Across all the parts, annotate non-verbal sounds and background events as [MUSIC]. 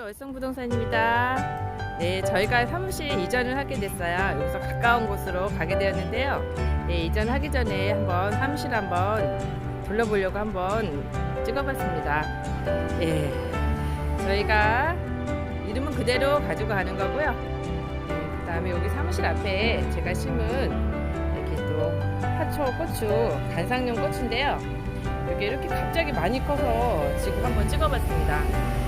월성부동산입니다. 네, 저희가 사무실 이전을 하게 됐어요. 여기서 가까운 곳으로 가게 되었는데요. 네, 이전하기 전에 한번 사무실 한번 둘러보려고 한번 찍어봤습니다. 예, 저희가 이름은 그대로 가지고 가는 거고요. 네, 그 다음에 여기 사무실 앞에 제가 심은 이렇게 또 화초, 고추, 간상용 고추인데요. 여기 이렇게 갑자기 많이 커서 지금 한번 찍어봤습니다.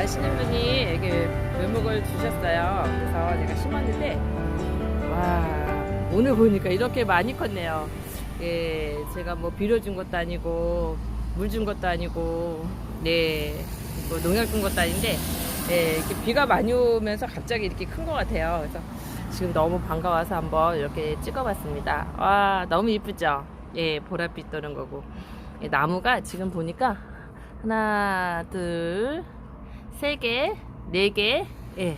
예, 아시는 분이 이렇게 묘목을 주셨어요. 그래서 제가 심었는데, 와, 오늘 보니까 이렇게 많이 컸네요. 예, 제가 뭐 비료 준 것도 아니고, 물 준 것도 아니고, 네, 뭐 농약 준 것도 아닌데, 예, 이렇게 비가 많이 오면서 갑자기 이렇게 큰 것 같아요. 그래서 지금 너무 반가워서 한번 이렇게 찍어봤습니다. 와, 너무 이쁘죠? 예, 보랏빛 도는 거고. 예, 나무가 지금 보니까 하나, 둘, 세 개, 네 개, 예.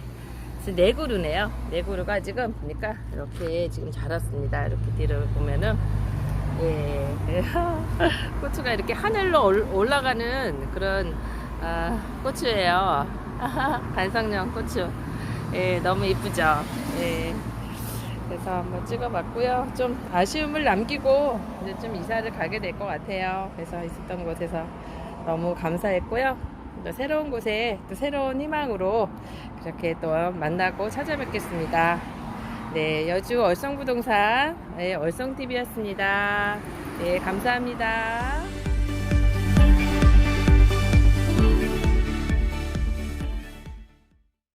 그래서 네 그루네요. 네 그루가 지금 보니까 이렇게 지금 자랐습니다. 이렇게 뒤를 보면은 예, [LAUGHS] 고추가 이렇게 하늘로 올- 올라가는 그런 아, 고추예요. [LAUGHS] 간성령 고추. 예, 너무 이쁘죠. 예. 그래서 한번 찍어봤고요. 좀 아쉬움을 남기고 이제 좀 이사를 가게 될 것 같아요. 그래서 있었던 곳에서 너무 감사했고요. 또 새로운 곳에 또 새로운 희망으로 그렇게 또 만나고 찾아뵙겠습니다. 네, 여주 얼성부동산 네, 얼성TV였습니다. 네, 감사합니다.